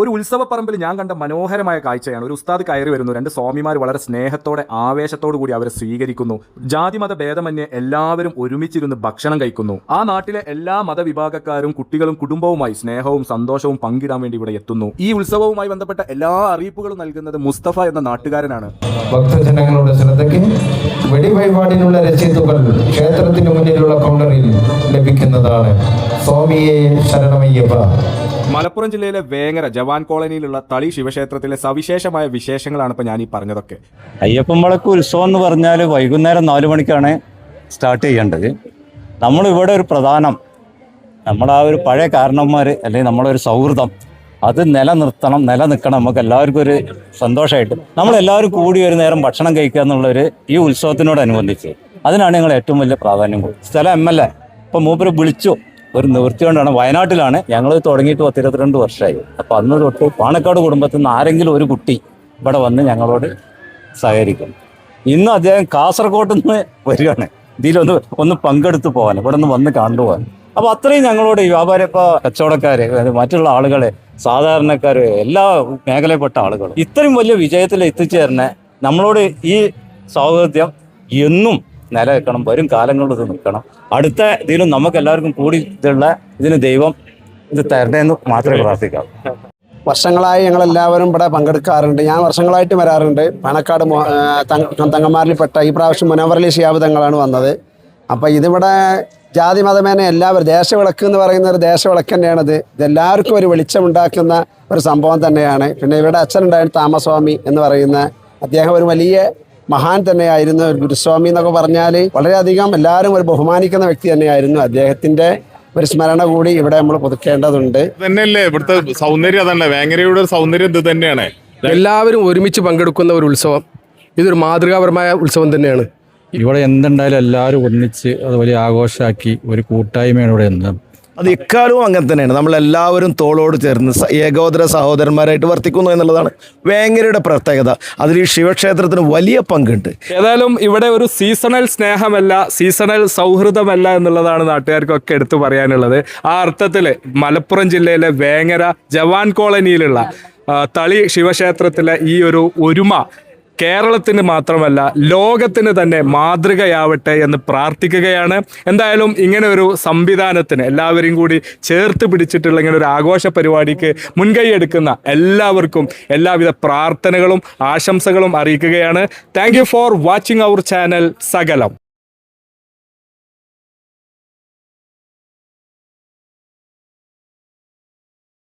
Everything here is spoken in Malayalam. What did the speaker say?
ഒരു ഉത്സവ പറമ്പിൽ ഞാൻ കണ്ട മനോഹരമായ കാഴ്ചയാണ്. ഒരു ഉസ്താദ് കയറി വരുന്നു. രണ്ട് സ്വാമിമാർ വളരെ സ്നേഹത്തോടെ ആവേശത്തോടു കൂടി അവരെ സ്വീകരിക്കുന്നു. ജാതി മത ഭേദമന്യേ എല്ലാവരും ഒരുമിച്ചിരുന്ന് ഭക്ഷണം കഴിക്കുന്നു. ആ നാട്ടിലെ എല്ലാ മതവിഭാഗക്കാരും കുട്ടികളും കുടുംബവുമായി സ്നേഹവും സന്തോഷവും പങ്കിടാൻ വേണ്ടി ഇവിടെ എത്തുന്നു. ഈ ഉത്സവവുമായി ബന്ധപ്പെട്ട എല്ലാ അറിയിപ്പുകളും നൽകുന്നത് മുസ്തഫ എന്ന നാട്ടുകാരനാണ്. ഭക്തജനങ്ങളുടെ ശ്രദ്ധയ്ക്ക് വെടിവഴിപാടിനുള്ള രസീതുകൾ ക്ഷേത്രത്തിന് മുന്നിലുള്ള കൗണ്ടറിൽ ലഭിക്കുന്നതാണ്. സ്വാമിയെ ശരണമയ്യപ്പ. മലപ്പുറം ജില്ലയിലെ വേങ്ങര ജവാൻ കോളനിയിലുള്ള തളി ശിവക്ഷേത്രത്തിലെ സവിശേഷമായ വിശേഷങ്ങളാണ് ഇപ്പൊ ഞാൻ ഈ പറഞ്ഞതൊക്കെ. അയ്യപ്പൻ വിളക്ക് ഉത്സവം എന്ന് പറഞ്ഞാൽ വൈകുന്നേരം നാലു മണിക്കാണ് സ്റ്റാർട്ട് ചെയ്യേണ്ടത്. നമ്മളിവിടെ ഒരു പ്രധാനം നമ്മുടെ ആ ഒരു പഴയ കാരണന്മാർ അല്ലെങ്കിൽ നമ്മളെ ഒരു സൗഹൃദം അത് നിലനിർത്തണം നിലനിൽക്കണം. നമുക്ക് എല്ലാവർക്കും ഒരു സന്തോഷമായിട്ട് നമ്മളെല്ലാവരും കൂടി ഒരു നേരം ഭക്ഷണം കഴിക്കുക എന്നുള്ളൊരു ഈ ഉത്സവത്തിനോടനുബന്ധിച്ച് അതിനാണ് ഞങ്ങൾ ഏറ്റവും വലിയ പ്രാധാന്യം കൊടുത്തത്. സ്ഥലം എം എൽ എ. ഇപ്പം മൂപ്പര് വിളിച്ചു ഒരു നിവൃത്തി കൊണ്ടാണ് വയനാട്ടിലാണ്. ഞങ്ങൾ തുടങ്ങിയിട്ട് പത്തിരുപത്തിരണ്ട് വർഷമായി അപ്പൊ അന്ന് തൊട്ട് പാണക്കാട് കുടുംബത്തിൽ നിന്ന് ആരെങ്കിലും ഒരു കുട്ടി ഇവിടെ വന്ന് ഞങ്ങളോട് സഹകരിക്കും. ഇന്ന് അദ്ദേഹം കാസർഗോഡ് നിന്ന് വരികയാണ്. ഇതിലൊന്ന് ഒന്ന് പങ്കെടുത്ത് പോകാൻ ഇവിടെ നിന്ന് വന്ന് കണ്ടുപോകാൻ. അപ്പൊ അത്രയും ഞങ്ങളോട് ഈ വ്യാപാര ഇപ്പൊ കച്ചവടക്കാര് മറ്റുള്ള ആളുകൾ സാധാരണക്കാര് എല്ലാ മേഖലയിൽപ്പെട്ട ആളുകൾ ഇത്രയും വലിയ വിജയത്തിൽ എത്തിച്ചേരുന്ന നമ്മളോട് ഈ സൗഹൃദം എന്നും നിലനിൽക്കണം വരും കാലങ്ങളിൽ ഇത് നിൽക്കണം. അടുത്ത ഇതിലും നമുക്ക് എല്ലാവർക്കും കൂടി ഇതുള്ള ഇതിന് ദൈവം ഇത് തരണേന്ന് മാത്രമേ പ്രാർത്ഥിക്കാം വർഷങ്ങളായി ഞങ്ങൾ എല്ലാവരും ഇവിടെ പങ്കെടുക്കാറുണ്ട്. ഞാൻ വർഷങ്ങളായിട്ട് വരാറുണ്ട്. പണക്കാട് തങ്ങന്മാരിൽപ്പെട്ട ഈ പ്രാവശ്യം മുനവറലി ശിയാബുധങ്ങളാണ് വന്നത്. അപ്പോൾ ഇതിവിടെ ജാതി മതമേന എല്ലാവരും ദേശവിളക്ക് എന്ന് പറയുന്ന ഒരു ദേശവിളക്ക് തന്നെയാണിത്. ഇതെല്ലാവർക്കും ഒരു വെളിച്ചമുണ്ടാക്കുന്ന ഒരു സംഭവം തന്നെയാണ്. പിന്നെ ഇവിടെ അച്ഛനുണ്ടായിരുന്നു താമസ്വാമി എന്ന് പറയുന്ന അദ്ദേഹം ഒരു വലിയ മഹാൻ തന്നെയായിരുന്നു ഒരു ഗുരുസ്വാമി എന്നൊക്കെ പറഞ്ഞാൽ വളരെയധികം എല്ലാവരും ഒരു ബഹുമാനിക്കുന്ന വ്യക്തി തന്നെയായിരുന്നു. അദ്ദേഹത്തിന്റെ ഒരു സ്മരണ കൂടി ഇവിടെ നമ്മൾ പുതുക്കേണ്ടതുണ്ട്. തന്നെയല്ലേ ഇവിടുത്തെ സൗന്ദര്യം അതല്ലേ? വേങ്ങരയുടെ ഒരു സൗന്ദര്യം ഇത് തന്നെയാണ്. എല്ലാവരും ഒരുമിച്ച് പങ്കെടുക്കുന്ന ഒരു ഉത്സവം. ഇതൊരു മാതൃകാപരമായ ഉത്സവം തന്നെയാണ്. ഇവിടെ എന്തുണ്ടായാലും എല്ലാവരും ഒന്നിച്ച് അത് വലിയ ആഘോഷമാക്കി ഒരു കൂട്ടായ്മയാണ് ഇവിടെ എന്ന് അത് എക്കാലവും അങ്ങനെ തന്നെയാണ്. നമ്മളെല്ലാവരും തോളോട് ചേർന്ന് ഏകോദര സഹോദരന്മാരായിട്ട് വർത്തിക്കുന്നു എന്നുള്ളതാണ് വേങ്ങരയുടെ പ്രത്യേകത. അതിൽ ഈ ശിവക്ഷേത്രത്തിന് വലിയ പങ്കുണ്ട്. ഏതായാലും ഇവിടെ ഒരു സീസണൽ സ്നേഹമല്ല സീസണൽ സൗഹൃദമല്ല എന്നുള്ളതാണ് നാട്ടുകാർക്കൊക്കെ എടുത്തു പറയാനുള്ളത്. ആ അർത്ഥത്തിൽ മലപ്പുറം ജില്ലയിലെ വേങ്ങര ജവാൻ കോളനിയിലുള്ള തളി ശിവക്ഷേത്രത്തിലെ ഈ ഒരു ഒരുമ കേരളത്തിന് മാത്രമല്ല ലോകത്തിന് തന്നെ മാതൃകയാവട്ടെ എന്ന് പ്രാർത്ഥിക്കുകയാണ്. എന്തായാലും ഇങ്ങനെ ഒരു സംവിധാനത്തിന് എല്ലാവരും കൂടി ചേർത്ത് പിടിച്ചിട്ടുള്ള ഇങ്ങനെ ഒരു ആഘോഷ പരിപാടിക്ക് മുൻകൈ എല്ലാവർക്കും എല്ലാവിധ പ്രാർത്ഥനകളും ആശംസകളും അറിയിക്കുകയാണ്. Thank for watching our channel സകലം.